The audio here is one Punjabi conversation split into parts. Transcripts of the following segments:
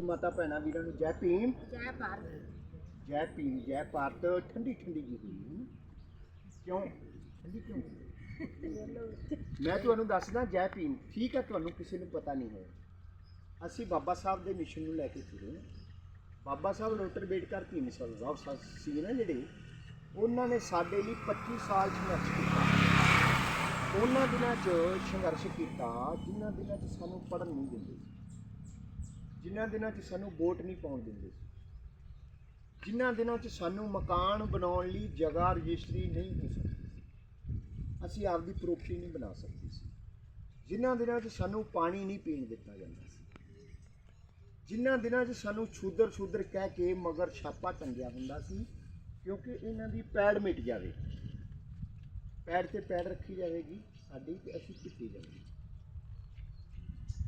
ਮਾਤਾ ਭੈਣਾਂ ਵੀਰਾਂ ਨੂੰ ਜੈ ਭੀਮ। ਜੈ ਭਾਰਤ। ਜੈ ਭੀਮ ਜੈ ਭਾਰਤ। ਠੰਡੀ ਠੰਡੀ ਜੀ ਹੋਈ ਕਿਉਂ? ਠੰਡੀ ਕਿਉਂ? ਮੈਂ ਤੁਹਾਨੂੰ ਦੱਸਦਾ ਜੈ ਭੀਮ। ਠੀਕ ਹੈ ਤੁਹਾਨੂੰ ਕਿਸੇ ਨੂੰ ਪਤਾ ਨਹੀਂ ਹੈ ਅਸੀਂ ਬਾਬਾ ਸਾਹਿਬ ਦੇ ਮਿਸ਼ਨ ਨੂੰ ਲੈ ਕੇ ਤੁਰੇ। ਬਾਬਾ ਸਾਹਿਬ ਡਾਕਟਰ ਬੇਡਕਰ ਭੀਮ ਸਾਹਿਬ ਸਾਹਿਬ ਸੀ ਨਾ ਜਿਹੜੇ ਉਹਨਾਂ ਨੇ ਸਾਡੇ ਲਈ 25 ਸਾਲ ਸੰਘਰਸ਼ ਕੀਤਾ। ਉਹਨਾਂ ਦਿਨਾਂ 'ਚ ਸੰਘਰਸ਼ ਕੀਤਾ ਜਿਨ੍ਹਾਂ ਦਿਨਾਂ 'ਚ ਸਾਨੂੰ ਪੜ੍ਹਨ ਨਹੀਂ ਦਿੰਦੇ ਜਿਨ੍ਹਾਂ ਦਿਨਾਂ 'ਚ ਸਾਨੂੰ ਵੋਟ ਨਹੀਂ ਪਾਉਣ ਦਿੰਦੇ ਸੀ। ਜਿਨ੍ਹਾਂ ਦਿਨਾਂ 'ਚ ਸਾਨੂੰ ਮਕਾਨ ਬਣਾਉਣ ਲਈ ਜਗ੍ਹਾ ਰਜਿਸਟਰੀ ਨਹੀਂ ਹੋ ਸਕਦੀ ਸੀ। ਅਸੀਂ ਆਪਦੀ ਪ੍ਰੋਪਰਟੀ ਨਹੀਂ ਬਣਾ ਸਕਦੇ ਸੀ। ਜਿਨ੍ਹਾਂ ਦਿਨਾਂ 'ਚ ਸਾਨੂੰ ਪਾਣੀ ਨਹੀਂ ਪੀਣ ਦਿੱਤਾ ਜਾਂਦਾ ਸੀ। ਜਿਨ੍ਹਾਂ ਦਿਨਾਂ 'ਚ ਸਾਨੂੰ ਛੂਦਰ ਛੂਦਰ ਕਹਿ ਕੇ ਮਗਰ ਛਾਪਾ ਟੰਗਿਆ ਹੁੰਦਾ ਸੀ, ਕਿਉਂਕਿ ਇਹਨਾਂ ਦੀ ਪੈੜ ਮਿਟ ਜਾਵੇ ਪੈੜ ਤੇ ਪੈੜ ਰੱਖੀ ਜਾਵੇਗੀ, ਸਾਡੀ ਤੇ ਅਸੀਂ ਕਿੱਥੇ ਜਾਵਾਂਗੇ?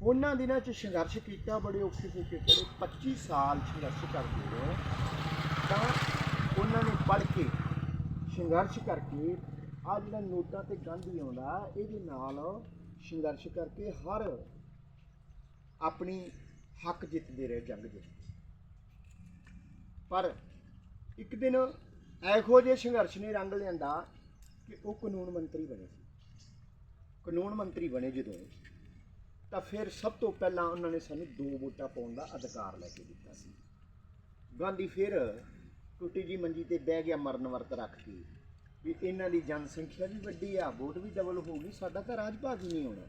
ਉਹਨਾਂ ਦਿਨਾਂ 'ਚ ਸੰਘਰਸ਼ ਕੀਤਾ, ਬੜੇ ਔਖੇ ਸੌਖੇ ਬੜੇ 25 ਸਾਲ ਸੰਘਰਸ਼ ਕਰਦੇ ਰਹੇ, ਤਾਂ ਉਹਨਾਂ ਨੂੰ ਪੜ੍ਹ ਕੇ ਸੰਘਰਸ਼ ਕਰਕੇ ਆ ਜਿਹੜਾ ਨੋਟਾਂ ਤੇ ਗਾਂਧੀ ਆਉਂਦਾ, ਇਹਦੇ ਨਾਲ ਸੰਘਰਸ਼ ਕਰਕੇ ਹਰ ਆਪਣੀ ਹੱਕ ਜਿੱਤਦੇ ਰਹੇ ਜੰਗ ਜਿੱਤ ਪਰ ਇੱਕ ਦਿਨ ਇਹੋ ਜਿਹੇ ਸੰਘਰਸ਼ ਨੇ ਰੰਗ ਲਿਆਂਦਾ ਕਿ ਉਹ ਕਾਨੂੰਨ ਮੰਤਰੀ ਬਣੇ ਕਾਨੂੰਨ ਮੰਤਰੀ ਬਣੇ ਜਦੋਂ ਤਾਂ ਫਿਰ ਸਭ ਤੋਂ ਪਹਿਲਾਂ ਉਹਨਾਂ ਨੇ ਸਾਨੂੰ ਦੋ ਵੋਟਾਂ ਪਾਉਣ ਦਾ ਅਧਿਕਾਰ ਲੈ ਕੇ ਦਿੱਤਾ ਸੀ। ਗਾਂਧੀ ਫਿਰ ਟੁੱਟੀ ਜੀ ਮੰਜੀ ਤੇ ਬਹਿ ਗਿਆ ਮਰਨ ਵਰਤ ਰੱਖ ਕੇ ਵੀ ਇਹਨਾਂ ਦੀ ਜਨਸੰਖਿਆ ਵੀ ਵੱਡੀ ਆ, ਵੋਟ ਵੀ ਡਬਲ ਹੋ ਗਈ, ਸਾਡਾ ਤਾਂ ਰਾਜ ਭਾਗ ਹੀ ਨਹੀਂ ਹੋਣਾ।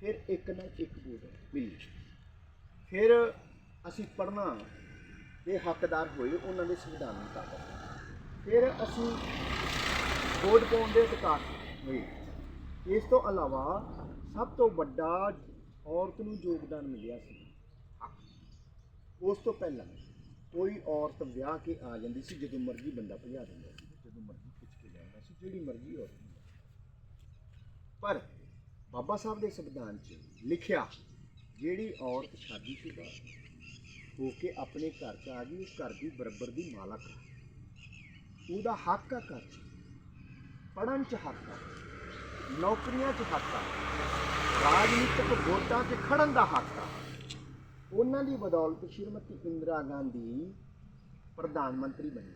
ਫਿਰ ਇੱਕ ਨਾਲ ਇੱਕ ਵੋਟ ਮਿਲੀ। ਫਿਰ ਅਸੀਂ ਪੜ੍ਹਨਾ ਦੇ ਹੱਕਦਾਰ ਹੋਏ ਉਹਨਾਂ ਦੇ ਸੰਵਿਧਾਨ ਮੁਤਾਬਕ ਫਿਰ ਅਸੀਂ ਵੋਟ ਪਾਉਣ ਦੇ ਅਧਿਕਾਰ ਹੋਏ। ਇਸ ਤੋਂ ਇਲਾਵਾ ਸਭ ਤੋਂ ਵੱਡਾ ਔਰਤ ਨੂੰ ਯੋਗਦਾਨ ਮਿਲਿਆ ਸੀ। ਉਸ ਤੋਂ ਪਹਿਲਾਂ ਕੋਈ ਔਰਤ ਵਿਆਹ ਕੇ ਆ ਜਾਂਦੀ ਸੀ ਜਦੋਂ ਮਰਜ਼ੀ ਬੰਦਾ ਭਜਾ ਦਿੰਦਾ ਸੀ, ਜਦੋਂ ਮਰਜ਼ੀ ਖਿੱਚ ਕੇ ਲਿਆਉਂਦਾ ਸੀ, ਜਿਹੜੀ ਮਰਜ਼ੀ ਔਰਤ ਪਰ ਬਾਬਾ ਸਾਹਿਬ ਦੇ ਸੰਵਿਧਾਨ 'ਚ ਲਿਖਿਆ, ਜਿਹੜੀ ਔਰਤ ਸ਼ਾਦੀशुदा ਹੋ ਕੇ ਆਪਣੇ ਘਰ 'ਚ ਆ ਗਈ, ਉਸ ਘਰ ਦੀ ਬਰਾਬਰ ਦੀ ਮਾਲਕ ਉਹਦਾ ਹੱਕ ਆ ਘਰ 'ਚ। ਪੜ੍ਹਨ 'ਚ ਹੱਕ ਆ। ਨੌਕਰੀਆਂ 'ਚ ਹੱਕ ਆ ਰਾਜਨੀਤਿਕ ਵੋਟਾਂ 'ਚ ਖੜਨ ਦਾ ਹੱਕ ਆ। ਉਹਨਾਂ ਦੀ ਬਦੌਲਤ ਸ਼੍ਰੀਮਤੀ ਇੰਦਰਾ ਗਾਂਧੀ ਪ੍ਰਧਾਨ ਮੰਤਰੀ ਬਣੀ।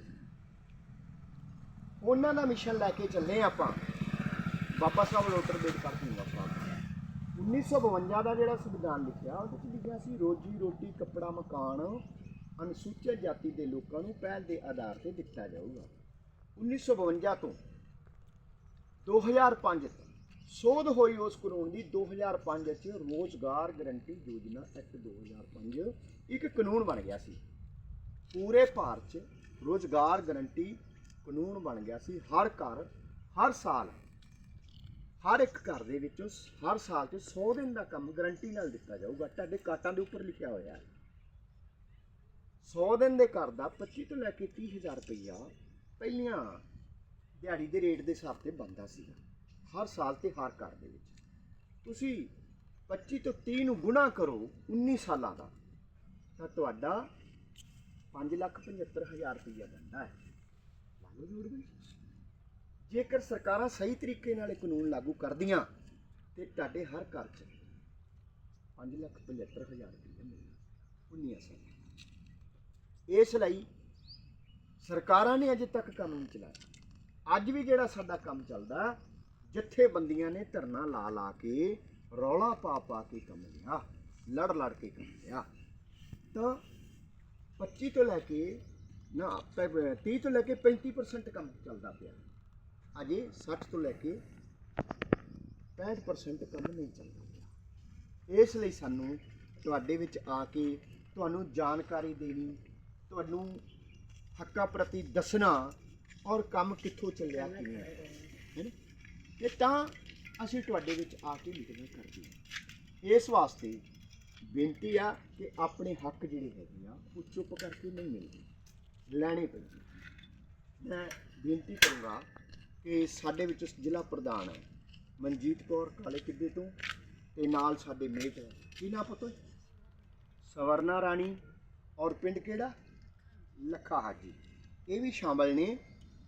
ਉਹਨਾਂ ਦਾ ਮਿਸ਼ਨ ਲੈ ਕੇ ਚੱਲੇ ਆਪਾਂ। ਬਾਬਾ ਸਾਹਿਬ ਡਾਕਟਰ ਬੇਡਕਰ ਸਿੰਘ ਸਾਹਿਬ 1952 ਦਾ ਜਿਹੜਾ ਸੰਵਿਧਾਨ ਲਿਖਿਆ, ਉਹਦੇ ਵਿੱਚ ਲਿਖਿਆ ਸੀ, ਰੋਜੀ ਰੋਟੀ, ਕੱਪੜਾ, ਮਕਾਨ, ਅਨੁਸੂਚਿਤ ਜਾਤੀ ਦੇ ਲੋਕਾਂ ਨੂੰ ਪਹਿਲ ਦੇ ਆਧਾਰ ਤੇ ਦਿੱਤਾ ਜਾਊਗਾ। 1952 ਤੋਂ 2005 ਤੱਕ ਸੋਧ ਹੋਈ ਉਸ ਕਾਨੂੰਨ ਦੀ 2005 'ਚ ਰੋਜ਼ਗਾਰ ਗਰੰਟੀ ਯੋਜਨਾ ਐਕਟ 2005 ਇੱਕ ਕਾਨੂੰਨ ਬਣ ਗਿਆ ਸੀ। ਪੂਰੇ ਭਾਰਤ 'ਚ ਰੋਜ਼ਗਾਰ ਗਰੰਟੀ ਕਾਨੂੰਨ ਬਣ ਗਿਆ ਸੀ। ਹਰ ਘਰ, ਹਰ ਸਾਲ, ਹਰ ਇੱਕ ਘਰ ਦੇ ਵਿੱਚੋਂ ਹਰ ਸਾਲ 'ਚ 100 ਦਿਨ ਦਾ ਕੰਮ ਗਰੰਟੀ ਨਾਲ ਦਿੱਤਾ ਜਾਊਗਾ। ਤੁਹਾਡੇ ਕਾਟਾਂ ਦੇ ਉੱਪਰ ਲਿਖਿਆ ਹੋਇਆ ਹੈ। 100 ਦਿਨ ਦੇ ਘਰ ਦਾ 25 ਤੋਂ ਲੈ ਕੇ 30000 ਰੁਪਈਆ ਪਹਿਲੀਆਂ ਦਿਹਾੜੀ ਦੇ ਰੇਟ ਦੇ ਹਿਸਾਬ ਤੇ ਬਣਦਾ ਸੀਗਾ। ਹਰ ਸਾਲ ਤੇ ਹਰ ਘਰ ਦੇ ਵਿੱਚ। ਤੁਸੀਂ 25 ਤੋਂ 30 ਨੂੰ ਗੁਣਾ ਕਰੋ 19 ਸਾਲਾਂ ਦਾ, ਤਾਂ ਤੁਹਾਡਾ 5 ਲੱਖ 75 ਹਜ਼ਾਰ ਰੁਪਈਆ ਬਣਦਾ ਹੈ। ਲਾਗੂ ਜੋੜ ਵੀ। ਜੇਕਰ ਸਰਕਾਰਾਂ ਸਹੀ ਤਰੀਕੇ ਨਾਲ ਇਹ ਕਾਨੂੰਨ ਲਾਗੂ ਕਰਦੀਆਂ, ਤੇ ਤੁਹਾਡੇ ਹਰ ਘਰ 'ਚ 5 ਲੱਖ 75 ਹਜ਼ਾਰ ਰੁਪਈਆ ਮਿਲਣਾ 19 ਸਾਲ ਇਸ ਲਈ ਸਰਕਾਰਾਂ ਨੇ ਅਜੇ ਤੱਕ ਕਾਨੂੰਨ ਚਲਾਇਆ। ਅੱਜ ਵੀ ਜਿਹੜਾ ਸਾਡਾ ਕੰਮ ਚੱਲਦਾ ਜਥੇਬੰਦੀਆਂ ਨੇ ਧਰਨਾ ਲਾ ਲਾ ਕੇ ਰੌਲਾ ਪਾ ਪਾ ਕੇ ਕੰਮ ਲਿਆ, ਲੜ ਲੜ ਕੇ ਕੰਮ ਲਿਆ। ਤਾਂ 25 ਤੋਂ ਲੈ ਕੇ, ਨਾ ਪ- 30 ਤੋਂ ਲੈ ਕੇ 35% ਕੰਮ ਚੱਲਦਾ ਪਿਆ। ਅਜੇ 60 ਤੋਂ ਲੈ ਕੇ 65% ਕੰਮ ਨਹੀਂ ਚੱਲਦਾ ਪਿਆ। ਇਸ ਲਈ ਸਾਨੂੰ ਤੁਹਾਡੇ ਵਿੱਚ ਆ ਕੇ ਤੁਹਾਨੂੰ ਜਾਣਕਾਰੀ ਦੇਣੀ, ਤੁਹਾਨੂੰ ਹੱਕਾਂ ਪ੍ਰਤੀ ਦੱਸਣਾ ਔਰ ਕੰਮ ਕਿੱਥੋਂ ਚੱਲਿਆ, ਕਿਵੇਂ ਹੈ ਹੈਨਾ ਤੇ ਤਾਂ ਅਸੀਂ ਤੁਹਾਡੇ ਵਿੱਚ ਆ ਕੇ ਨਿਕਲਣਾ ਕਰਦੇ ਹਾਂ। ਇਸ ਵਾਸਤੇ ਬੇਨਤੀ ਆ ਕਿ ਆਪਣੇ ਹੱਕ ਜਿਹੜੇ ਹੈਗੇ ਆ, ਉਹ ਚੁੱਪ ਕਰਕੇ ਨਹੀਂ ਮਿਲਦੇ, ਲੈਣੇ ਪੈਂਦੇ। ਮੈਂ ਬੇਨਤੀ ਕਰੂੰਗਾ ਕਿ ਸਾਡੇ ਵਿੱਚ ਜ਼ਿਲ੍ਹਾ ਪ੍ਰਧਾਨ ਹੈ, ਮਨਜੀਤ ਕੌਰ ਕਾਲੇ ਕਿੱਦੇ ਤੋਂ, ਤੇ ਨਾਲ ਸਾਡੇ ਮੇਟ ਹੈ। ਕੀ ਨਾਂ ਪਤੋ? ਸਵਰਨਾ ਰਾਣੀ। ਔਰ ਪਿੰਡ ਕਿਹੜਾ? ਲੱਖਾ ਹਾਜੀ ਇਹ ਵੀ ਸ਼ਾਮਲ ਨੇ,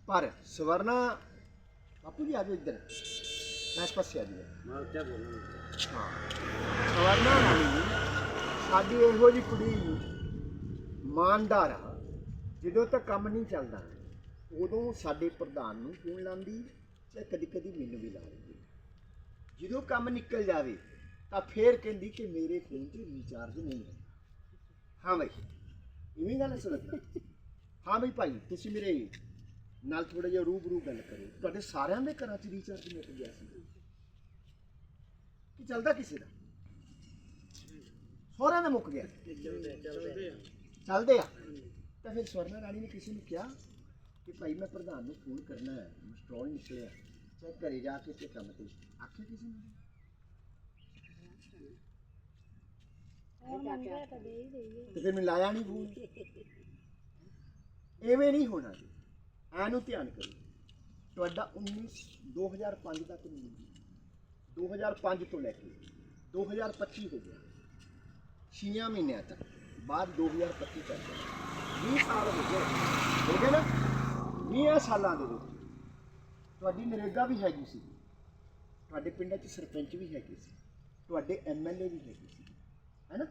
ਪਰ ਸਵਰਨਾ ਬਾਪੂ ਜੀ ਇੱਧਰ। ਪਾਸੇ ਆ ਜੀ ਮੈਂ ਉੱਚਾ ਬੋਲਣਾ ਹਾਂ। ਸਵਰਨਾ ਰਾਣੀ ਸਾਡੀ ਇਹੋ ਜੀ ਕੁੜੀ ਇਮਾਨਦਾਰ ਆ ਜਦੋਂ ਤੱਕ ਕੰਮ ਨਹੀਂ ਚੱਲਦਾ ਉਦੋਂ ਸਾਡੇ ਪ੍ਰਧਾਨ ਨੂੰ ਫੋਨ ਲਾਉਂਦੀ ਤੇ ਕਦੀ ਕਦੀ ਮੈਨੂੰ ਵੀ ਲਾ ਲੈਂਦੀ ਜਦੋਂ ਕੰਮ ਨਿਕਲ ਜਾਵੇ ਤਾਂ ਫੇਰ ਕਹਿੰਦੀ ਕਿ ਮੇਰੇ ਫੋਨ 'ਚ ਰੀਚਾਰਜ ਨਹੀਂ ਹੈ। ਹਾਂ ਭਾਈ ਇਵੇਂ ਗੱਲ ਸੁਣਦਾ ਹਾਂ ਭਾਈ ਭਾਈ ਤੁਸੀਂ ਮੇਰੇ ਨਾਲ ਥੋੜਾ ਜਿਹਾ ਰੂਬਰੂ ਗੱਲ ਕਰੋ। ਤੁਹਾਡੇ ਸਾਰਿਆਂ ਦੇ ਘਰਾਂ 'ਚ ਰੀਚਾਰਜ ਮੁੱਕ ਗਿਆ ਸੀ। ਕਿ ਚੱਲਦਾ ਕਿਸੇ ਦਾ? ਸਾਰਿਆਂ ਦਾ ਮੁੱਕ ਗਿਆ। ਚੱਲਦੇ ਆ। ਤਾਂ ਫਿਰ ਸਵਰਨਾ ਰਾਣੀ ਨੇ ਕਿਸੇ ਨੂੰ ਕਿਹਾ ਕਿ ਭਾਈ ਮੈਂ ਪ੍ਰਧਾਨ ਨੂੰ ਫੋਨ ਕਰਨਾ ਹੈ ਮਸਟਰੋਲ ਨਿਕਲਿਆ। ਚੈੱਕ ਘਰੇ ਜਾ ਕੇ ਤੇ ਕੰਮ ਤੇ ਆਖਿਆ ਕਿਸੇ ਨੇ? ਤੇ ਫਿਰ ਮੈਂ ਲਾਇਆ ਨਹੀਂ ਫੋਨ ਐਵੇਂ ਨਹੀਂ ਹੋਣਾ ਜੀ। ਐਨੂੰ ਧਿਆਨ ਕਰੋ। ਤੁਹਾਡਾ 19 2005 ਤੱਕ ਮਿਲੂਗੀ 2005 ਤੋਂ ਲੈ ਕੇ 2025 ਹੋ ਗਿਆ। 6 ਮਹੀਨਿਆਂ ਤੱਕ। ਬਾਅਦ 2025 ਤੱਕ 20 ਸਾਲ ਹੋ ਗਏ। ਹੋ ਗਏ ਨਾ? 20 ਸਾਲਾਂ ਦੇ ਵਿੱਚ। ਤੁਹਾਡੀ ਨਰੇਗਾ ਵੀ ਹੈਗੀ ਸੀ। ਤੁਹਾਡੇ ਪਿੰਡਾਂ 'ਚ ਸਰਪੰਚ ਵੀ ਹੈਗੇ ਸੀ। ਤੁਹਾਡੇ ਐਮਐਲਏ ਵੀ ਹੈਗੇ ਸੀ। ਹੈਨਾ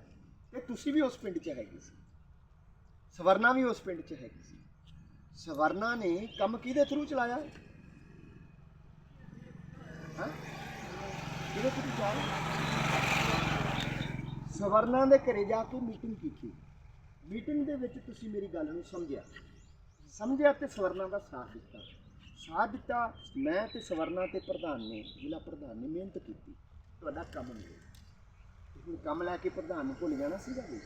ਤੇ ਤੁਸੀਂ ਵੀ ਉਸ ਪਿੰਡ 'ਚ ਹੈਗੇ ਸੀ। ਸਵਰਨਾ ਵੀ ਉਸ ਪਿੰਡ 'ਚ ਹੈਗੀ ਸੀ। ਸਵਰਨਾ ਨੇ ਕੰਮ ਕਿਹਦੇ ਥਰੂ ਚਲਾਇਆ? ਹਾਂ? ਕਿਹਦੇ ਥਰੂ ਚਲਾਇਆ? ਸਵਰਨਾ ਦੇ ਘਰੇ ਜਾ ਕੇ ਮੀਟਿੰਗ ਕੀਤੀ। ਮੀਟਿੰਗ ਦੇ ਵਿੱਚ ਤੁਸੀਂ ਮੇਰੀ ਗੱਲ ਨੂੰ ਸਮਝਿਆ। ਸਮਝਿਆ ਤੇ ਸਵਰਨਾ ਦਾ ਸਾਥ ਦਿੱਤਾ। ਸਾਥ ਦਿੱਤਾ, ਮੈਂ ਤੇ ਸਵਰਨਾ ਤੇ ਪ੍ਰਧਾਨ ਨੇ, ਜ਼ਿਲ੍ਹਾ ਪ੍ਰਧਾਨ ਨੇ ਮਿਹਨਤ ਕੀਤੀ। ਤੁਹਾਡਾ ਕੰਮ ਨਹੀਂ ਹੁਣ ਕੰਮ ਲੈ ਕੇ ਪ੍ਰਧਾਨ ਨੂੰ ਭੁੱਲ ਜਾਣਾ ਸੀਗਾ ਵੀ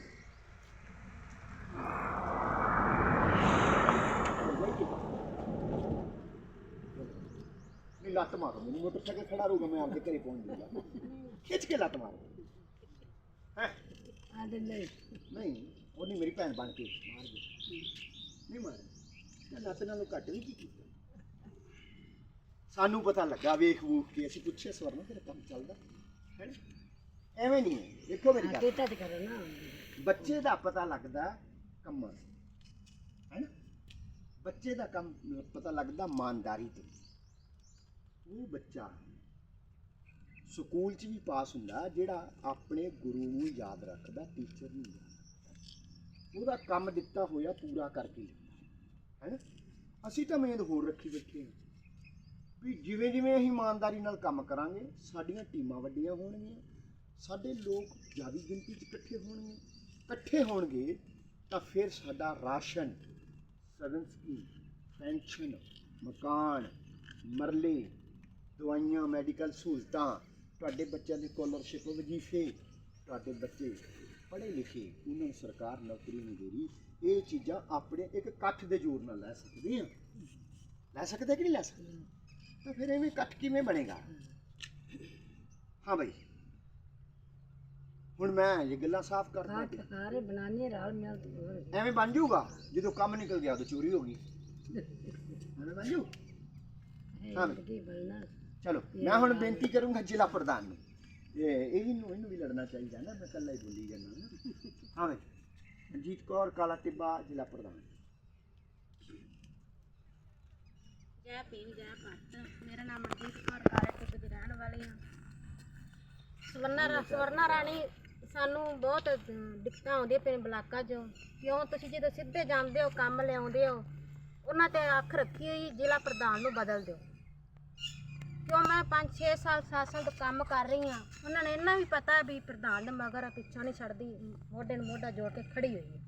ਨਹੀਂ ਲੱਤ ਮਾਰੋ ਮੈਨੂੰ ਮੋਟਰਸਾਈਕਲ ਖੜਾ ਰਹੂਗਾ ਮੈਂ ਆਪਦੇ ਘਰੇ ਪਹੁੰਚ ਜਾਊਗਾ। ਖਿੱਚ ਕੇ ਲੱਤ ਮਾਰੋ। ਹੈ? ਲਈ ਨਹੀਂ ਉਹ ਨਹੀਂ ਮੇਰੀ ਭੈਣ ਬਣ ਕੇ। ਮਾਰ ਗਈ ਨਹੀਂ ਮਾਰ। ਤੇ ਲੱਤ ਨਾਲੋਂ ਘੱਟ ਵੀ ਕੀ ਕੀਤਾ? ਸਾਨੂੰ ਪਤਾ ਲੱਗਾ ਵੇਖ ਵੂਖ ਕੇ ਅਸੀਂ ਪੁੱਛਿਆ ਸਵਰਨ ਤੇਰਾ ਕੰਮ ਚੱਲਦਾ? ਹੈ? ਐਵੇਂ ਨਹੀਂ ਹੈ। ਦੇਖੋ ਮੇਰੀ ਗੱਲ। ਕੀਤਾ ਤੇ ਕਰੋ ਨਾ। ਬੱਚੇ ਦਾ ਪਤਾ ਲੱਗਦਾ ਕੰਮਾਂ। ਹੈ? ਨਾ ਬੱਚੇ ਦਾ ਕੰਮ ਪਤਾ ਲੱਗਦਾ ਇਮਾਨਦਾਰੀ ਤੋਂ। ਉਹ ਬੱਚਾ ਸਕੂਲ 'ਚ ਵੀ ਪਾਸ ਹੁੰਦਾ, ਜਿਹੜਾ ਆਪਣੇ ਗੁਰੂ ਨੂੰ ਯਾਦ ਰੱਖਦਾ ਟੀਚਰ ਨੂੰ ਯਾਦ ਰੱਖਦਾ। ਉਹਦਾ ਕੰਮ ਦਿੱਤਾ ਹੋਇਆ ਪੂਰਾ ਕਰਕੇ ਹੈ? ਨਾ ਅਸੀਂ ਤਾਂ ਮਿਹਨਤ ਹੋਰ ਰੱਖੀ ਬੈਠੇ ਹਾਂ ਵੀ ਜਿਵੇਂ ਜਿਵੇਂ ਅਸੀਂ ਇਮਾਨਦਾਰੀ ਨਾਲ ਕੰਮ ਕਰਾਂਗੇ, ਸਾਡੀਆਂ ਟੀਮਾਂ ਵੱਡੀਆਂ ਹੋਣਗੀਆਂ, ਸਾਡੇ ਲੋਕ ਜ਼ਿਆਦਾ ਗਿਣਤੀ 'ਚ ਇਕੱਠੇ ਹੋਣਗੇ। ਇਕੱਠੇ ਹੋਣਗੇ, ਤਾਂ ਫਿਰ ਸਾਡਾ ਰਾਸ਼ਨ ਸਗਨ ਸਕੀਮ ਪੈਨਸ਼ਨ, ਮਕਾਨ, ਮਰਲੇ ਦਵਾਈਆਂ ਮੈਡੀਕਲ ਸਹੂਲਤਾਂ ਤੁਹਾਡੇ ਬੱਚਿਆਂ ਦੀ ਸਕਾਲਰਸ਼ਿਪ ਵਜੀਫੇ ਤੁਹਾਡੇ ਬੱਚੇ ਪੜ੍ਹੇ ਲਿਖੇ ਉਹਨਾਂ ਨੂੰ ਸਰਕਾਰ ਨੌਕਰੀ ਨਹੀਂ ਦੇ ਰਹੀ ਇਹ ਚੀਜ਼ਾਂ ਆਪਣੇ ਇੱਕ ਇਕੱਠ ਦੇ ਜ਼ੋਰ ਨਾਲ ਲੈ ਸਕਦੇ ਆ ਲੈ ਸਕਦੇ ਕਿ ਨਹੀਂ ਲੈ ਸਕਦੇ? ਤਾਂ ਫਿਰ ਐਵੇਂ ਇਕੱਠ ਕਿਵੇਂ ਬਣੇਗਾ? ਹਾਂ ਭਾਈ ਹੁਣ ਮੈਂ ਇਹ ਗੱਲਾਂ ਸਾਫ਼ ਕਰਦਾ ਕਾਟ ਸਾਰੇ ਬਣਾਣੇ ਰਲ ਮਿਲ ਐਵੇਂ ਬਣ ਜਾਊਗਾ ਜਦੋਂ ਕੰਮ ਨਿਕਲ ਗਿਆ ਉਦੋਂ ਚੋਰੀ ਹੋ ਗਈ। ਐਵੇਂ ਬਣ ਜਾਊ? ਹਾਂ। ਕੀ ਬਣਨਾ? ਚਲੋ ਮੈਂ ਹੁਣ ਬੇਨਤੀ ਕਰੂੰਗਾ ਜ਼ਿਲ੍ਹਾ ਪ੍ਰਧਾਨ ਨੂੰ। ਇਹ ਇਹ ਵੀ ਨੂੰ ਇਹਨੂੰ ਵੀ ਲੜਨਾ ਚਾਹੀਦਾ ਨਾ ਮੈਂ ਇਕੱਲਾ ਹੀ ਬੋਲੀ ਜਾਂਦਾ ਹਾਂ ਬਈ ਮਨਜੀਤ ਕੌਰ ਕਾਲਾ ਟਿੱਬਾ ਜ਼ਿਲ੍ਹਾ ਪ੍ਰਧਾਨ। ਜੈ ਭੀਮ ਜੈ ਭਾਰਤ। ਮੇਰਾ ਨਾਮ ਮਨਜੀਤ ਕੌਰ ਕਾਲੇ ਟਿੱਬੇ ਦੀ ਰਹਿਣ ਵਾਲੀ ਹਾਂ। ਸਵਰਨਾ ਰਾਣੀ ਸਾਨੂੰ ਬਹੁਤ ਦਿੱਕਤਾਂ ਆਉਂਦੀਆਂ ਪਈਆਂ ਬਲਾਕਾਂ 'ਚੋਂ। ਕਿਉਂ? ਤੁਸੀਂ ਜਦੋਂ ਸਿੱਧੇ ਜਾਂਦੇ ਹੋ ਕੰਮ ਲਿਆਉਂਦੇ ਹੋ ਉਹਨਾਂ ਤੇ ਅੱਖ ਰੱਖੀ ਹੋਈ ਜ਼ਿਲ੍ਹਾ ਪ੍ਰਧਾਨ ਨੂੰ ਬਦਲ ਦਿਓ। ਕਿਉਂ ਮੈਂ 5-6 ਸਾਲ 7 ਸਾਲ ਤੋਂ ਕੰਮ ਕਰ ਰਹੀ ਹਾਂ, ਉਹਨਾਂ ਨੇ ਇਹਨਾਂ ਵੀ ਪਤਾ ਵੀ ਪ੍ਰਧਾਨ ਦੇ ਮਗਰ ਪਿੱਛਾ ਨਹੀਂ ਛੱਡਦੀ, ਮੋਢੇ ਨੂੰ ਮੋਢਾ ਜੋੜ ਕੇ ਖੜੀ ਹੋਈ ਹੈ।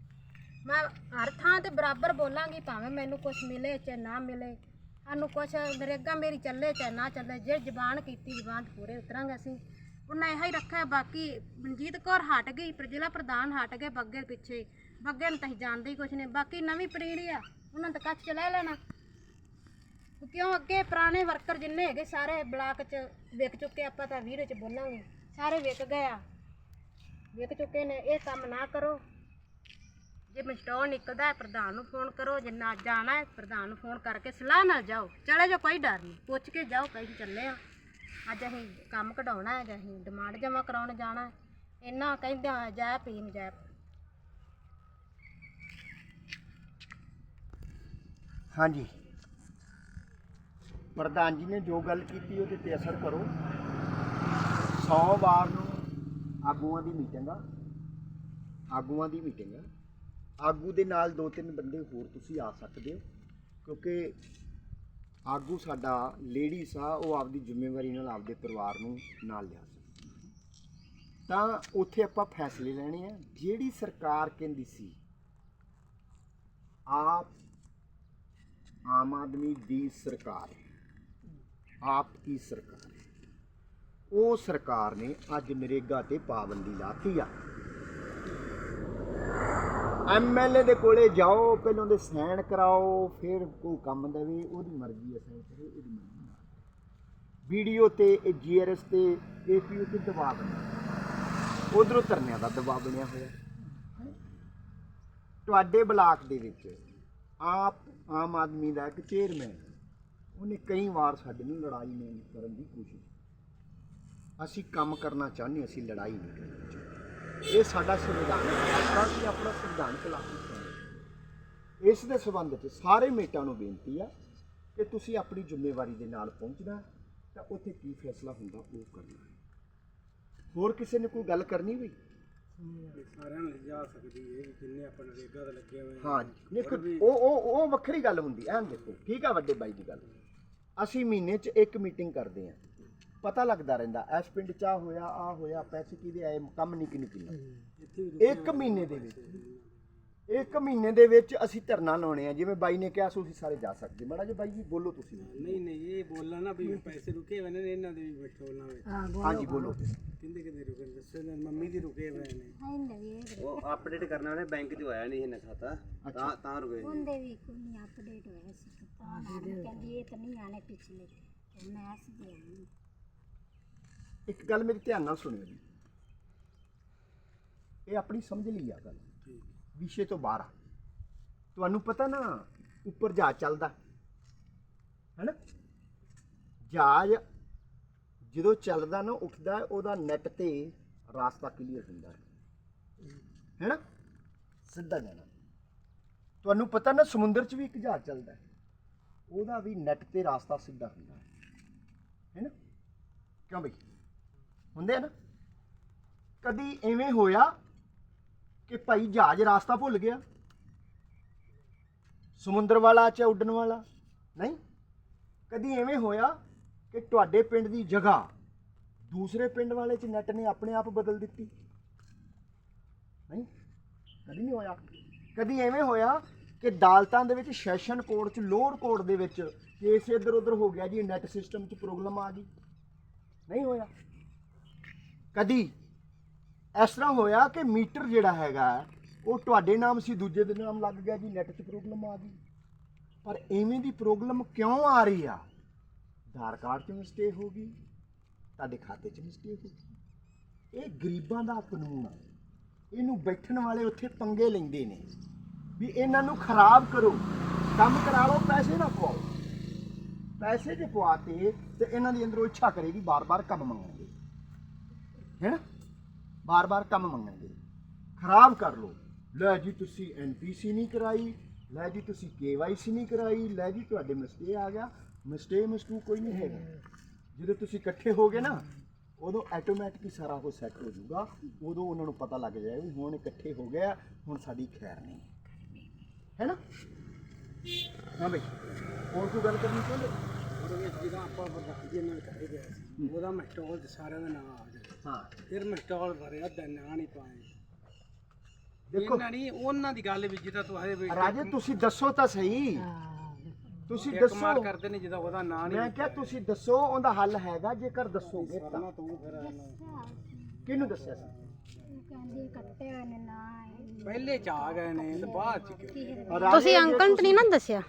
ਮੈਂ ਹਰ ਥਾਂ ਤੇ ਬਰਾਬਰ ਬੋਲਾਂਗੀ, ਭਾਵੇਂ ਮੈਨੂੰ ਕੁਝ ਮਿਲੇ ਚਾਹੇ ਨਾ ਮਿਲੇ। ਸਾਨੂੰ ਕੁਝ ਨਰੇਗਾ ਮੇਰੀ ਚੱਲੇ ਚਾਹੇ ਨਾ ਚੱਲੇ, ਜੇ ਜ਼ਬਾਨ ਕੀਤੀ, ਜ਼ਬਾਨ ਪੂਰੇ ਉਤਰਾਂਗੇ ਅਸੀਂ। ਉਹਨਾਂ ਇਹੋ ਹੀ ਰੱਖਿਆ, ਬਾਕੀ ਮਨਜੀਤ ਕੌਰ ਹਟ ਗਈ, ਪਰ ਜ਼ਿਲ੍ਹਾ ਪ੍ਰਧਾਨ ਹਟ ਗਏ ਬੱਗੇ ਪਿੱਛੇ। ਬੱਗੇ ਨੂੰ ਤਾਂ ਅਸੀਂ ਜਾਣਦੇ ਹੀ ਕੁਝ ਨਹੀਂ, ਬਾਕੀ ਨਵੀਂ ਪੀੜ੍ਹੀ ਆ, ਉਹਨਾਂ ਨੇ ਤਾਂ ਕੱਚ ਚ ਲੈ ਲੈਣਾ। ਕਿਉਂ ਅੱਗੇ ਪੁਰਾਣੇ ਵਰਕਰ ਜਿੰਨੇ ਹੈਗੇ ਸਾਰੇ ਬਲਾਕ 'ਚ ਵਿਕ ਚੁੱਕੇ, ਆਪਾਂ ਤਾਂ ਵੀਡੀਓ 'ਚ ਬੋਲਾਂਗੇ। ਸਾਰੇ ਵਿਕ ਗਏ ਆ। ਵਿਕ ਚੁੱਕੇ ਨੇ, ਇਹ ਕੰਮ ਨਾ ਕਰੋ। ਜੇ ਮਸਟੋਰ ਨਿਕਲਦਾ ਹੈ ਪ੍ਰਧਾਨ ਨੂੰ ਫੋਨ ਕਰੋ। ਜੇ ਨਾ ਜਾਣਾ ਹੈ, ਪ੍ਰਧਾਨ ਨੂੰ ਫੋਨ ਕਰਕੇ ਸਲਾਹ ਨਾਲ ਜਾਓ। ਚਲੇ ਜਾਓ, ਕੋਈ ਡਰ ਨਹੀਂ। ਪੁੱਛ ਕੇ ਜਾਓ, ਕਹੀਂ ਚੱਲੇ ਆ। ਅੱਜ ਅਸੀਂ ਕੰਮ ਕਢਾਉਣਾ ਹੈ ਜਾਂ ਅਸੀਂ ਡਿਮਾਂਡ ਜਮ੍ਹਾਂ ਕਰਾਉਣ ਜਾਣਾ ਹੈ। ਇੰਨਾ ਕਹਿੰਦੇ ਆ ਜੈ ਭੀਮ, ਜੈ ਹਾਂਜੀ। ਪ੍ਰਧਾਨ ਜੀ ਨੇ ਜੋ ਗੱਲ ਕੀਤੀ ਉਹਦੇ ਤੇ ਅਸਰ ਕਰੋ। 100 ਵਾਰ ਨੂੰ ਆਗੂਆਂ ਦੀ ਮੀਟਿੰਗ ਆ। ਆਗੂਆਂ ਦੀ ਮੀਟਿੰਗ ਆ। ਆਗੂ ਦੇ ਨਾਲ ਦੋ ਤਿੰਨ ਬੰਦੇ ਹੋਰ ਤੁਸੀਂ ਆ ਸਕਦੇ ਹੋ, ਕਿਉਂਕਿ ਆਗੂ ਸਾਡਾ ਲੇਡੀਜ਼ ਆ, ਉਹ ਆਪਦੀ ਜ਼ਿੰਮੇਵਾਰੀ ਨਾਲ ਆਪਦੇ ਪਰਿਵਾਰ ਨੂੰ ਨਾਲ ਲਿਆ ਸਕਦੀ। ਤਾਂ ਉੱਥੇ ਆਪਾਂ ਫੈਸਲੇ ਲੈਣੇ ਆ। ਜਿਹੜੀ ਸਰਕਾਰ ਕਹਿੰਦੀ ਸੀ, ਆਪ ਆਮ ਆਦਮੀ ਦੀ ਸਰਕਾਰ ਆਪ ਕੀ ਸਰਕਾਰ ਉਹ ਸਰਕਾਰ ਨੇ ਅੱਜ ਨਰੇਗਾ ਤੇ ਪਾਬੰਦੀ ਲਾਤੀ ਆ। ਐਮਐਲਏ ਦੇ ਕੋਲੇ ਜਾਓ, ਪਹਿਲਾਂ ਉਹਦੇ ਸਾਈਨ ਕਰਾਓ, ਫਿਰ ਕੋਈ ਕੰਮ ਦੇਵੇ, ਉਹਦੀ ਮਰਜ਼ੀ ਹੈ ਸਾਈਨ ਕਰੇ, ਉਹਦੀ ਮਰਜ਼ੀ ਨਾਲ ਵੀਡੀਓ ਤੇ ਜੀਆਰਐਸ ਤੇ ਏਪੀਓ ਤੇ ਦਬਾਅ ਬਣਿਆ ਉਧਰੋਂ ਧਰਨਿਆਂ ਦਾ ਦਬਾਅ ਬਣਿਆ ਹੋਇਆ। ਤੁਹਾਡੇ ਬਲਾਕ ਦੇ ਵਿੱਚ ਆਪ ਆਮ ਆਦਮੀ ਦਾ ਇੱਕ ਚੇਅਰਮੈਨ ਉਹਨੇ ਕਈ ਵਾਰ ਸਾਡੇ ਨੂੰ ਲੜਾਈ ਨਹੀਂ ਕਰਨ ਦੀ ਕੋਸ਼ਿਸ਼ ਅਸੀਂ ਕੰਮ ਕਰਨਾ ਚਾਹੁੰਦੇ ਹਾਂ, ਅਸੀਂ ਲੜਾਈ ਨਹੀਂ ਕਰਨੀ ਚਾਹੁੰਦੇ। ਇਹ ਸਾਡਾ ਸੰਵਿਧਾਨ ਹੈ ਅਸੀਂ ਆਪਣਾ ਸੰਵਿਧਾਨ ਲਾਗੂ ਕਰਾਂਗੇ ਇਸ ਦੇ ਸੰਬੰਧ ਵਿੱਚ ਸਾਰੇ ਮੇਟਾਂ ਨੂੰ ਬੇਨਤੀ ਆ ਕਿ ਤੁਸੀਂ ਆਪਣੀ ਜ਼ਿੰਮੇਵਾਰੀ ਦੇ ਨਾਲ ਪਹੁੰਚਣਾ ਤਾਂ ਉੱਥੇ ਕੀ ਫੈਸਲਾ ਹੁੰਦਾ ਉਹ ਕਰਨਾ ਹੋਰ ਕਿਸੇ ਨੇ ਕੋਈ ਗੱਲ ਕਰਨੀ ਵੀ? ਸਾਰਿਆਂ ਨੂੰ ਲਿਜਾ ਸਕਦੀ ਹੈ ਕਿ ਜਿੰਨੇ ਆਪਾਂ ਨਰੇਗਾ ਤੇ ਲੱਗੇ ਹੋਏ ਹਾਂ। ਦੇਖੋ ਉਹ ਉਹ ਉਹ ਵੱਖਰੀ ਗੱਲ ਹੁੰਦੀ ਐਂ ਦੇਖੋ ਠੀਕ ਆ ਵੱਡੇ ਬਾਈ ਦੀ ਗੱਲ। ਅਸੀਂ ਮਹੀਨੇ 'ਚ ਇੱਕ ਮੀਟਿੰਗ ਕਰਦੇ ਆਂ ਪਤਾ ਲੱਗਦਾ ਰਹਿੰਦਾ ਇਸ ਪਿੰਡ 'ਚ ਆ ਹੋਇਆ ਆ ਹੋਇਆ ਪੈਸੇ ਕਿਹਦੇ ਆਏ ਕੰਮ ਨਹੀਂ ਕਿੰਨੀ ਕਿੰਨਾ ਇੱਕ ਮਹੀਨੇ ਦੇ ਵਿੱਚ। ਇੱਕ ਮਹੀਨੇ ਦੇ ਵਿੱਚ ਅਸੀਂ ਧਰਨਾ ਲਾਉਣੇ ਆ ਜਿਵੇਂ ਬਾਈ ਨੇ ਕਿਹਾ ਸੀ ਅਸੀਂ ਸਾਰੇ ਜਾ ਸਕਦੇ ਮਾੜਾ ਜਿਹਾ ਬਾਈ ਜੀ ਬੋਲੋ ਤੁਸੀਂ। ਨਹੀਂ ਨਹੀਂ ਇਹ ਬੋਲਣਾ ਨਾ ਵੀ ਪੈਸੇ ਰੁਕੇ ਹੋਏ ਨੇ ਇਹਨਾਂ ਦੇ ਵੀ ਮਟੋਲਣਾ ਵਿੱਚ। ਹਾਂ ਬੋਲ। ਹਾਂਜੀ ਬੋਲੋ। ਕਿੰਦੇ ਕਿੰਦੇ ਰੁਕੇ ਨੇ? ਦੱਸੋ ਇਹਨਾਂ ਮੰਮੀ ਦੀ ਰੁਕੇ ਹੋਏ ਨੇ। ਉਹ ਅਪਡੇਟ ਕਰਨ ਵਾਲੇ ਬੈਂਕ 'ਚ ਹੋਇਆ ਨਹੀਂ ਇਹਨਾਂ ਖਾਤਾ। ਤਾਂ ਤਾਂ ਰੁਕੇ ਉਹਦੇ ਵੀ ਕੋਈ ਨਹੀਂ ਅਪਡੇਟ ਹੋਇਆ ਸੀ। ਤਾਂ ਕਹਿੰਦੀ ਇਹ ਤਾਂ ਨਹੀਂ ਆਣੇ ਪਿਛਲੇ। ਤੇ ਮੈਂ ਸੀ ਆਈ ਇੱਕ ਗੱਲ ਮੇਰੇ ਧਿਆਨ ਨਾਲ ਸੁਣਿਓ ਜੀ। ਇਹ ਆਪਣੀ ਸਮਝ ਲਈ ਆ ਗੱਲ। ਵਿਸ਼ੇ ਤੋਂ ਬਾਹਰ ਆ। ਤੁਹਾਨੂੰ ਪਤਾ ਨਾ, ਉੱਪਰ ਜਹਾਜ਼ ਚੱਲਦਾ। ਹੈਨਾ? ਜਹਾਜ਼ ਜਦੋਂ ਚੱਲਦਾ ਨਾ, ਉੱਠਦਾ, ਉਹਦਾ ਨੈਟ ਤੇ ਰਾਸਤਾ ਕਲੀਅਰ ਹੁੰਦਾ। ਹੈ ਹੈਨਾ? ਸਿੱਧਾ ਜਾਣਾ। ਤੁਹਾਨੂੰ ਪਤਾ ਨਾ, ਸਮੁੰਦਰ 'ਚ ਵੀ ਇੱਕ ਜਹਾਜ਼ ਚੱਲਦਾ ਉਹਦਾ ਵੀ ਨੈਟ ਤੇ ਰਾਸਤਾ ਸਿੱਧਾ ਹੁੰਦਾ ਹੈ। ਹੈਨਾ? ਕਿਉਂ ਬਈ? ਹੁੰਦੇ ਆ ਨਾ? ਕਦੀ ਐਵੇਂ ਹੋਇਆ ਕਿ ਭਾਈ ਜਹਾਜ਼ ਰਾਸਤਾ ਭੁੱਲ ਗਿਆ? ਸਮੁੰਦਰ ਵਾਲਾ ਚ ਉੱਡਣ ਵਾਲਾ? ਨਹੀਂ। ਕਦੀ ਐਵੇਂ ਹੋਇਆ ਕਿ ਤੁਹਾਡੇ ਪਿੰਡ ਦੀ ਜਗ੍ਹਾ ਦੂਸਰੇ ਪਿੰਡ ਵਾਲੇ ਚ ਨੈਟ ਨੇ ਆਪਣੇ ਆਪ ਬਦਲ ਦਿੱਤੀ? ਨਹੀਂ। ਕਦੀ ਨਹੀਂ ਹੋਇਆ। ਕਦੀ ਐਵੇਂ ਹੋਇਆ ਕਿ ਅਦਾਲਤਾਂ ਦੇ ਵਿੱਚ ਸੈਸ਼ਨ ਕੋਰਟ ਚ, ਲੋਅਰ ਕੋਰਟ ਦੇ ਵਿੱਚ ਕੇਸ ਇੱਧਰ ਉੱਧਰ ਹੋ ਗਿਆ ਜੀ, ਨੈਟ ਸਿਸਟਮ 'ਚ ਪ੍ਰੋਬਲਮ ਆ ਗਈ? ਨਹੀਂ ਹੋਇਆ। ਕਦੀ ਇਸ ਤਰ੍ਹਾਂ ਹੋਇਆ ਕਿ ਮੀਟਰ ਜਿਹੜਾ ਹੈਗਾ, ਉਹ ਤੁਹਾਡੇ ਨਾਮ ਸੀ, ਦੂਜੇ ਦੇ ਨਾਮ ਲੱਗ ਗਿਆ ਜੀ ਨੈਟ 'ਚ ਪ੍ਰੋਬਲਮ ਆ ਗਈ। ਪਰ ਐਵੇਂ ਦੀ ਪ੍ਰੋਬਲਮ ਕਿਉਂ ਆ ਰਹੀ ਆ? ਆਧਾਰ ਕਾਰਡ 'ਚ ਮਿਸਟੇਕ ਹੋ ਗਈ, ਤੁਹਾਡੇ ਖਾਤੇ 'ਚ ਮਿਸਟੇਕ ਹੋ ਗਈ। ਇਹ ਗਰੀਬਾਂ ਦਾ ਕਾਨੂੰਨ ਆ। ਇਹਨੂੰ ਬੈਠਣ ਵਾਲੇ ਉੱਥੇ ਪੰਗੇ ਲੈਂਦੇ ਨੇ ਵੀ ਇਹਨਾਂ ਨੂੰ ਖਰਾਬ ਕਰੋ। ਕੰਮ ਕਰਾ ਲਓ, ਪੈਸੇ ਨਾ ਪਵਾਓ। ਪੈਸੇ ਜੇ ਪਵਾਤੇ ਤੇ ਇਹਨਾਂ ਦੀ ਅੰਦਰੋਂ ਇੱਛਾ ਕਰੇਗੀ, ਬਾਰ-ਬਾਰ ਕੰਮ ਮੰਗਣਗੇ ਹੈਨਾ? ਬਾਰ-ਬਾਰ ਕੰਮ ਮੰਗਣਗੇ। ਖਰਾਬ ਕਰ ਲੋ ਲੈ ਜੀ, ਤੁਸੀਂ ਐਨਪੀਸੀ ਨਹੀਂ ਕਰਾਈ, ਲੈ ਜੀ, ਤੁਸੀਂ ਕੇਵਾਈਸੀ ਨਹੀਂ ਕਰਾਈ, ਲੈ ਜੀ, ਤੁਹਾਡੇ ਮਿਸਟੇਕ ਆ ਗਿਆ। ਮਿਸਟੇ ਮਿਸਟੂ ਕੋਈ ਨਹੀਂ ਹੈਗਾ। ਜਦੋਂ ਤੁਸੀਂ ਇਕੱਠੇ ਹੋਗੇ ਨਾ, ਉਦੋਂ ਆਟੋਮੈਟਿਕਲੀ ਸਾਰਾ ਕੁਝ ਸੈੱਟ ਹੋ ਜਾਊਗਾ। ਉਦੋਂ ਉਹਨਾਂ ਨੂੰ ਪਤਾ ਲੱਗ ਜਾਏਗਾ ਵੀ ਹੁਣ ਇਕੱਠੇ ਹੋ ਗਏ ਆ, ਹੁਣ ਸਾਡੀ ਖੈਰ ਨਹੀਂ। ਹੈ ਨਾ? ਹਾਂ ਬਈ। ਹੋਰ ਕੋਈ ਗੱਲ ਕਰਨੀ ਚਾਹੁੰਦੇ? ਉਹਦੇ ਵਿੱਚ ਜਿਹੜਾ ਆਪਾਂ ਪ੍ਰਧਾਨ ਜੀ ਨਾਲ ਕਰੇ ਗਿਆ ਸੀ ਉਹਦਾ ਮਸਟੋਲ ਤੇ ਸਾਰਿਆਂ ਦਾ ਨਾਮ ਆ ਹਾਂ। ਫਿਰ ਮਸਟੋਲ ਭਰਿਆ ਤਾਂ ਨਾਂ ਨਹੀਂ ਪਾਏ ਦੇਖੋ। ਇਹਨਾਂ ਨਹੀਂ ਉਹਨਾਂ ਦੀ ਗੱਲ ਵੀ ਜਿਹਦਾ ਤੁਹਾਡੇ ਵੀ ਰਾਜੇ ਤੁਸੀਂ ਦੱਸੋ ਤਾਂ ਸਹੀ। ਤੁਸੀਂ ਇੱਕ ਦੱਸੋ। ਮਾਰ ਕਰਦੇ ਨੇ ਜਿਹਦਾ ਉਹਦਾ ਨਾਂ ਨਹੀਂ ਮੈਂ ਕਿਹਾ ਤੁਸੀਂ ਦੱਸੋ ਉਹਦਾ ਹੱਲ ਹੈਗਾ ਜੇਕਰ ਦੱਸੋਗੇ ਤਾਂ। ਕਰਨਾ ਤੂੰ ਫਿਰ ਇਹਨੂੰ। ਕਿਹਨੂੰ ਦੱਸਿਆ ਸੀ? ਉਹ ਕਹਿੰਦੀ ਕੱਟੇ ਹੋਏ ਨੇ ਨਾ ਇਹ। ਪਹਿਲੇ ਚ ਆ ਗਏ ਨੇ ਤੇ ਬਾਅਦ ਚ ਤੁਸੀਂ ਅੰਕਲ ਨੂੰ ਨਹੀਂ ਨਾ ਦੱਸਿਆ?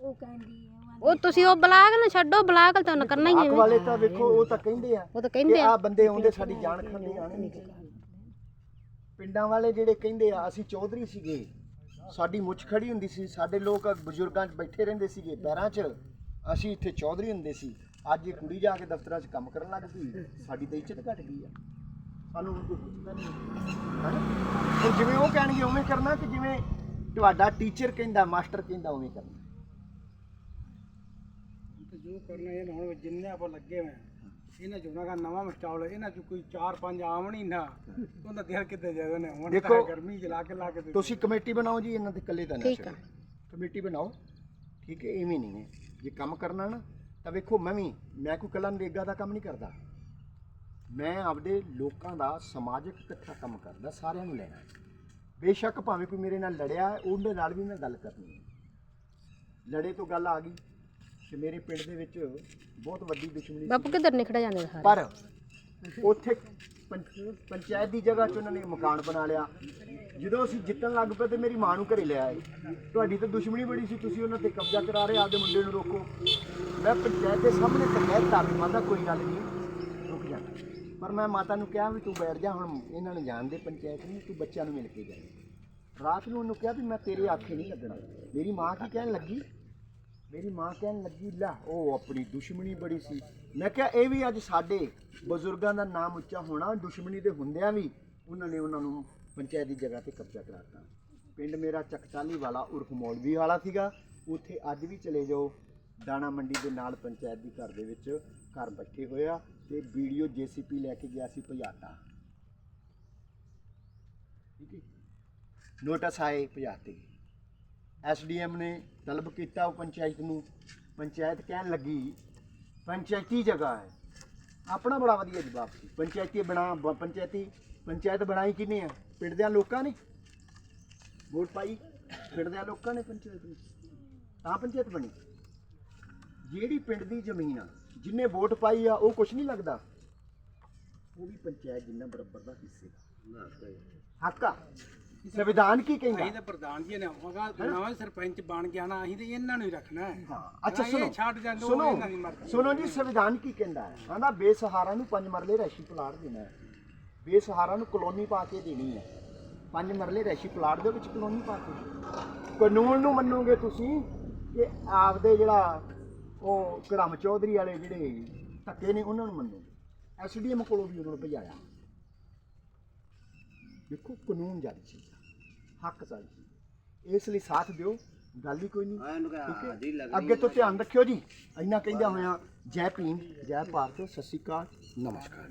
ਉਹ ਕਹਿੰਦੀ ਉਹ ਤੁਸੀਂ ਉਹ ਬਲਾਕ ਨੂੰ ਛੱਡੋ ਬਲਾਕ ਤਾਂ ਉਹਨੇ ਕਰਨਾ ਹੀ ਆਖ ਵਾਲੇ ਤਾਂ ਵੇਖੋ ਉਹ ਤਾਂ ਕਹਿੰਦੇ ਆ ਉਹ ਤਾਂ ਕਹਿੰਦੇ ਆ। ਆ ਬੰਦੇ ਆਉਂਦੇ ਸਾਡੀ ਜਾਨ ਖਾਂਦੇ ਆਣੇ ਨਹੀਂ ਪਿੰਡਾਂ ਵਾਲੇ ਜਿਹੜੇ ਕਹਿੰਦੇ ਆ ਅਸੀਂ ਚੌਧਰੀ ਸੀਗੇ ਸਾਡੀ ਮੁੱਛ ਖੜੀ ਹੁੰਦੀ ਸੀ ਸਾਡੇ ਲੋਕ ਬਜ਼ੁਰਗਾਂ 'ਚ ਬੈਠੇ ਰਹਿੰਦੇ ਸੀਗੇ ਪੈਰਾਂ 'ਚ ਅਸੀਂ ਇੱਥੇ ਚੌਧਰੀ ਹੁੰਦੇ ਸੀ। ਅੱਜ ਇਹ ਕੁੜੀ ਜਾ ਕੇ ਦਫ਼ਤਰਾਂ 'ਚ ਕੰਮ ਕਰਨ ਲੱਗ ਪਈ ਸਾਡੀ ਤਾਂ ਇੱਜ਼ਤ ਘਟ ਗਈ ਆ। ਸਾਨੂੰ ਹੁਣ ਕੋਈ ਪੁੱਛਦਾ ਨਹੀਂ ਹੈਨਾ? ਹੁਣ ਜਿਵੇਂ ਉਹ ਕਹਿਣਗੇ ਉਵੇਂ ਕਰਨਾ ਕਿ ਜਿਵੇਂ ਤੁਹਾਡਾ ਟੀਚਰ ਕਹਿੰਦਾ ਮਾਸਟਰ ਕਹਿੰਦਾ ਉਵੇਂ ਕਰਨਾ। ਜੋ ਕਰਨਾ ਇਹ ਹੁਣ ਜਿੰਨੇ ਆਪਾਂ ਲੱਗੇ ਹੋਏ ਆ, ਇਹਨਾਂ ਚੋਂ ਨਾ ਨਵਾਂ ਮਸਟਾਲ ਇਹਨਾਂ ਚ ਕੋਈ 4-5 ਆਮ ਨਹੀਂ ਨਾ। ਉਹਦਾ ਦਿਲ ਕਿੱਥੇ ਜਾਵੇ ਨੇ ਹੁਣ ਦੇਖੋ, ਤਾਂ ਗਰਮੀ ਚ ਲਾ ਕੇ ਲਾ ਕੇ ਤੁਸੀਂ ਕਮੇਟੀ ਬਣਾਓ ਜੀ ਇਹਨਾਂ ਦੇ ਇਕੱਲੇ ਦਾ ਨਾ ਠੀਕ ਆ। ਛੱਡੋ। ਕਮੇਟੀ ਬਣਾਓ। ਠੀਕ ਹੈ ਐਵੇਂ ਨਹੀਂ ਹੈ। ਜੇ ਕੰਮ ਕਰਨਾ ਨਾ ਤਾਂ ਵੇਖੋ ਮੈਂ ਵੀ ਮੈਂ ਕੋਈ ਕੱਲਾ ਨਰੇਗਾ ਦਾ ਕੰਮ ਨਹੀਂ ਕਰਦਾ। ਮੈਂ ਆਪਦੇ ਲੋਕਾਂ ਦਾ ਸਮਾਜਿਕ ਇਕੱਠਾ ਕੰਮ ਕਰਦਾ ਸਾਰਿਆਂ ਨੂੰ ਲੈਣਾ। ਹੈ। ਬੇਸ਼ੱਕ ਭਾਵੇਂ ਕੋਈ ਮੇਰੇ ਨਾਲ ਲੜਿਆ ਹੈ, ਉਹਦੇ ਨਾਲ ਵੀ ਮੈਂ ਗੱਲ ਕਰਨੀ ਹੈ। ਲੜੇ ਤੋਂ ਗੱਲ ਆ ਗਈ। ਮੇਰੇ ਪਿੰਡ ਦੇ ਵਿੱਚ ਬਹੁਤ ਵੱਡੀ ਦੁਸ਼ਮਣੀ ਬਾਪੂ ਕਿੱਧਰ ਨਿਕੜਾ ਜਾਂਦੇ ਸਾਰੇ? ਪਰ ਉੱਥੇ ਪੰਚ- ਪੰਚਾਇਤ ਦੀ ਜਗ੍ਹਾ 'ਚ ਉਹਨਾਂ ਨੇ ਮਕਾਨ ਬਣਾ ਲਿਆ। ਜਦੋਂ ਅਸੀਂ ਜਿੱਤਣ ਲੱਗ ਪਏ ਤੇ ਮੇਰੀ ਮਾਂ ਨੂੰ ਘਰੇ ਲੈ ਆਏ। ਤੁਹਾਡੀ ਤਾਂ ਦੁਸ਼ਮਣੀ ਬੜੀ ਸੀ ਤੁਸੀਂ ਉਹਨਾਂ ਤੇ ਕਬਜ਼ਾ ਕਰਾ ਰਹੇ ਆਪਦੇ ਮੁੰਡੇ ਨੂੰ ਰੋਕੋ। ਮੈਂ ਪੰਚਾਇਤ ਦੇ ਸਾਹਮਣੇ ਤਾਂ ਕਹਿਤਾ ਵੀ ਮਾਤਾ ਕੋਈ ਗੱਲ ਨਹੀਂ ਰੁਕ ਜਾ। ਪਰ ਮੈਂ ਮਾਤਾ ਨੂੰ ਕਿਹਾ ਵੀ ਤੂੰ ਬੈਠ ਜਾ ਹੁਣ ਇਹਨਾਂ ਨੂੰ ਜਾਣ ਦੇ ਪੰਚਾਇਤ ਨੂੰ ਤੂੰ ਬੱਚਿਆਂ ਨੂੰ ਮਿਲ ਕੇ ਜਾ। ਰਾਤ ਨੂੰ ਉਹਨੂੰ ਕਿਹਾ ਵੀ ਮੈਂ ਤੇਰੇ ਆਖੇ ਨਹੀਂ ਲੱਗਣਾ। ਮੇਰੀ ਮਾਂ ਕੀ ਕਹਿਣ ਲੱਗੀ? ਮੇਰੀ ਮਾਂ ਕਹਿਣ ਲੱਗੀ, ਲੈ, ਉਹ ਆਪਣੀ ਦੁਸ਼ਮਣੀ ਬੜੀ ਸੀ। ਮੈਂ ਕਿਹਾ, ਇਹ ਵੀ ਅੱਜ ਸਾਡੇ ਬਜ਼ੁਰਗਾਂ ਦਾ ਨਾਮ ਉੱਚਾ ਹੋਣਾ, ਦੁਸ਼ਮਣੀ ਦੇ ਹੁੰਦਿਆਂ ਵੀ ਉਹਨਾਂ ਨੇ ਉਹਨਾਂ ਨੂੰ ਪੰਚਾਇਤ ਦੀ ਜਗ੍ਹਾ ਤੇ ਕਬਜ਼ਾ ਕਰਾਤਾ। ਪਿੰਡ ਮੇਰਾ ਚੱਕਚਾਲੀ ਵਾਲਾ ਉਰਫ ਮੌਲਵੀ ਵਾਲਾ ਸੀਗਾ। ਉੱਥੇ ਅੱਜ ਵੀ ਚਲੇ ਜਾਓ। ਦਾਣਾ ਮੰਡੀ ਦੇ ਨਾਲ ਪੰਚਾਇਤ ਦੀ ਘਰ ਦੇ ਵਿੱਚ ਘਰ ਬੈਠੇ ਹੋਏ ਆ ਤੇ ਵੀਡੀਓ ਜੀਸੀਪੀ ਲੈ ਕੇ ਗਿਆ ਸੀ ਭਜਾਤਾ। ਠੀਕ ਹੈ ਨੋਟਿਸ ਆਏ ਭਜਾਤੇ। ਐਸਡੀਐਮ ਨੇ ਤਲਬ ਕੀਤਾ ਉਹ ਪੰਚਾਇਤ ਨੂੰ। ਪੰਚਾਇਤ ਕਹਿਣ ਲੱਗੀ, ਪੰਚਾਇਤੀ ਜਗ੍ਹਾ ਹੈ। ਆਪਣਾ ਬੜਾ ਵਧੀਆ ਜਵਾਬ ਸੀ। ਪੰਚਾਇਤੀ ਬਣਾ, ਬ- ਪੰਚਾਇਤੀ, ਪੰਚਾਇਤ ਬਣਾਈ ਕਿਨੇ ਆ? ਪਿੰਡ ਦੇ ਲੋਕਾਂ ਨੇ। ਵੋਟ ਪਾਈ। ਪਿੰਡ ਦੇ ਲੋਕਾਂ ਨੇ ਪੰਚਾਇਤ ਨੂੰ। ਤਾਂ ਪੰਚਾਇਤ ਬਣੀ। ਜਿਹੜੀ ਪਿੰਡ ਦੀ ਜ਼ਮੀਨ ਆ, ਜਿੰਨੇ ਵੋਟ ਪਾਈ ਆ, ਉਹ ਕੁਝ ਨਹੀਂ ਲੱਗਦਾ। ਉਹ ਵੀ ਪੰਚਾਇਤ ਜਿੰਨਾ ਬਰਾਬਰ ਦਾ ਹਿੱਸੇ। ਦਾ ਹੱਕ ਆ। ਸੰਵਿਧਾਨ ਕੀ ਕਹਿੰਦਾ? ਅਸੀਂ ਤਾਂ ਪ੍ਰਧਾਨ ਜੀ ਨੇ ਹੋਗਾ ਨਵਾਂ ਸਰਪੰਚ ਬਣ ਗਿਆ ਨਾ ਅਸੀਂ ਤੇ ਇਹਨਾਂ ਨੂੰ ਹੀ ਰੱਖਣਾ ਹੈ। ਹਾਂ ਅੱਛਾ ਸੁਣੋ ਛੱਡ ਜਾਂਦੇ, ਉਹ ਸੁਣੋ ਇਹਨਾਂ ਦੀ ਮਰਜ਼ੀ। ਸੁਣੋ ਜੀ ਸੰਵਿਧਾਨ ਕੀ ਕਹਿੰਦਾ ਹੈ? ਕਹਿੰਦਾ ਬੇਸਹਾਰਾ ਨੂੰ ਪੰਜ ਮਰਲੇ ਰੈਸ਼ੀ ਪਲਾਟ ਦੇਣਾ ਹੈ। ਬੇਸਹਾਰਾ ਨੂੰ ਕਲੋਨੀ ਪਾ ਕੇ ਦੇਣੀ ਹੈ। ਪੰਜ ਮਰਲੇ ਰੈਸ਼ੀ ਪਲਾਟ ਦੇ ਵਿੱਚ ਕਲੋਨੀ ਪਾ ਕੇ। ਕਾਨੂੰਨ ਨੂੰ ਮੰਨੋਗੇ ਤੁਸੀਂ ਕਿ ਆਪਦੇ ਜਿਹੜਾ ਉਹ ਕੜਮ ਚੌਧਰੀ ਵਾਲੇ ਜਿਹੜੇ ਧੱਕੇ ਨੇ ਉਹਨਾਂ ਨੂੰ ਮੰਨੋਗੇ? ਐਸਡੀਐਮ ਕੋਲੋਂ ਵੀ ਉਹਨਾਂ ਨੂੰ ਭਜਾਇਆ। ਦੇਖੋ ਕਾਨੂੰਨ ਜਾਰੀ ਆ, ਹੱਕ ਚੀਜ਼। ਇਸ ਲਈ ਸਾਥ ਦਿਓ ਗੱਲ ਹੀ ਕੋਈ ਨਹੀਂ ਠੀਕ ਹੈ? ਅੱਗੇ ਤੋਂ ਧਿਆਨ ਰੱਖਿਓ ਜੀ ਇੰਨਾ ਕਹਿੰਦਿਆਂ ਹੋਇਆਂ ਜੈ ਭੀਮ ਜੈ ਭਾਰਤ ਸਤਿ ਸ਼੍ਰੀ ਅਕਾਲ ਨਮਸਕਾਰ